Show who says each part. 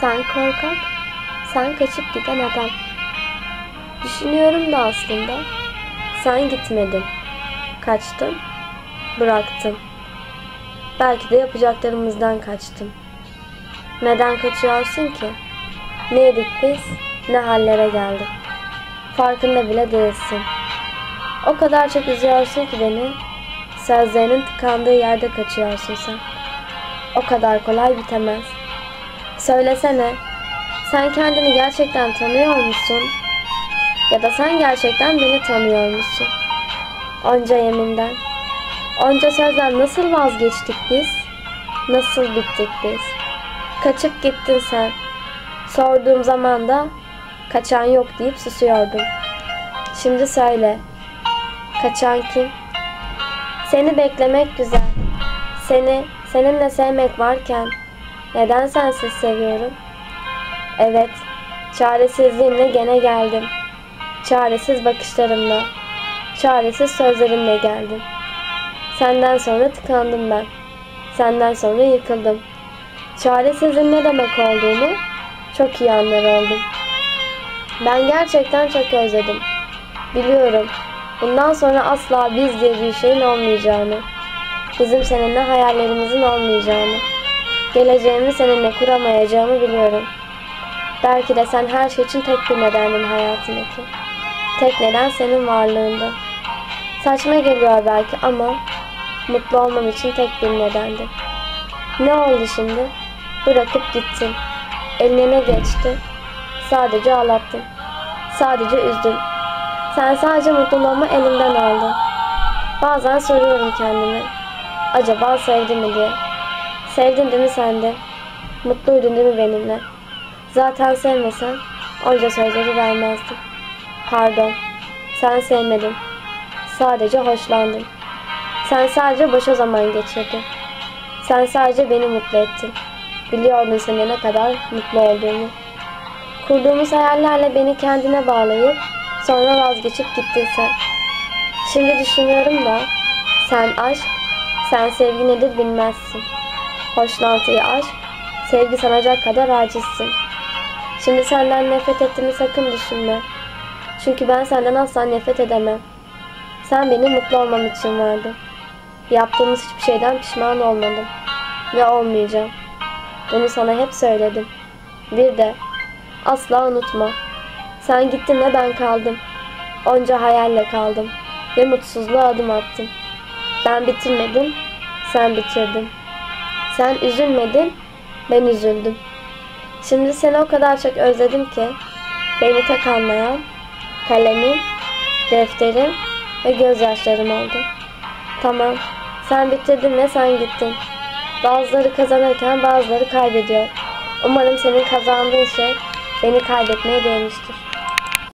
Speaker 1: Sen korkak, sen kaçıp giden adam. Düşünüyorum da aslında sen gitmedin. Kaçtın, bıraktın. Belki de yapacaklarımızdan kaçtın. Neden kaçıyorsun ki? Neydik biz, ne hallere geldik. Farkında bile değilsin. O kadar çok üzüyorsun ki beni, sözlerinin tıkandığı yerde kaçıyorsun sen. O kadar kolay bitemez. Söylesene, sen kendini gerçekten tanıyor musun? Ya da sen gerçekten beni tanıyor musun? Onca yeminden, onca sözden nasıl vazgeçtik biz? Nasıl bittik biz? Kaçıp gittin sen. Sorduğum zaman da kaçan yok deyip susuyordun. Şimdi söyle, kaçan kim? Seni beklemek güzel. Seni seninle sevmek varken neden sensiz seviyorum? Evet, çaresizliğimle gene geldim. Çaresiz bakışlarımla, çaresiz sözlerimle geldim. Senden sonra tıkandım ben. Senden sonra yıkıldım. Çaresizliğin ne demek olduğunu çok iyi anlar oldum. Ben gerçekten çok özledim. Biliyorum. Bundan sonra asla biz diye bir şeyin olmayacağını. Bizim seninle hayallerimizin olmayacağını. Geleceğimi seninle kuramayacağımı biliyorum. Belki de sen her şey için tek bir nedendin hayatındaki. Tek neden senin varlığında. Saçma geliyor belki ama mutlu olmam için tek bir nedendi. Ne oldu şimdi? Bırakıp gittin. Eline ne geçti? Sadece ağlattın. Sadece üzdün. Sen sadece mutluluğumu elimden aldın. Bazen soruyorum kendime. Acaba sevdi mi diye. Sevdin değil mi sen de? Mutluydun değil mi benimle? Zaten sevmesen onca sözleri vermezdim. Pardon. Sen sevmedin. Sadece hoşlandın. Sen sadece boşa zaman geçirdin. Sen sadece beni mutlu ettin. Biliyordun senin ne kadar mutlu olduğumu. Kurduğumuz hayallerle beni kendine bağlayıp sonra vazgeçip gittin sen. Şimdi düşünüyorum da sen aşk, sen sevgi nedir bilmezsin. Hoşlantıyı aşk, sevgi sanacak kadar acizsin. Şimdi senden nefret ettiğimi sakın düşünme. Çünkü ben senden asla nefret edemem. Sen benim mutlu olmam için vardın. Yaptığımız hiçbir şeyden pişman olmadım. Ve olmayacağım. Bunu sana hep söyledim. Bir de asla unutma. Sen gittin ve ben kaldım. Onca hayalle kaldım. Ve mutsuzluğa adım attım. Ben bitirmedim, sen bitirdin. Sen üzülmedin, ben üzüldüm. Şimdi seni o kadar çok özledim ki beni tek anlayan kalemim, defterim ve gözyaşlarım oldu. Tamam, sen bitirdin ve sen gittin. Bazıları kazanırken bazıları kaybediyor. Umarım senin kazandığın şey beni kaybetmeye değmiştir.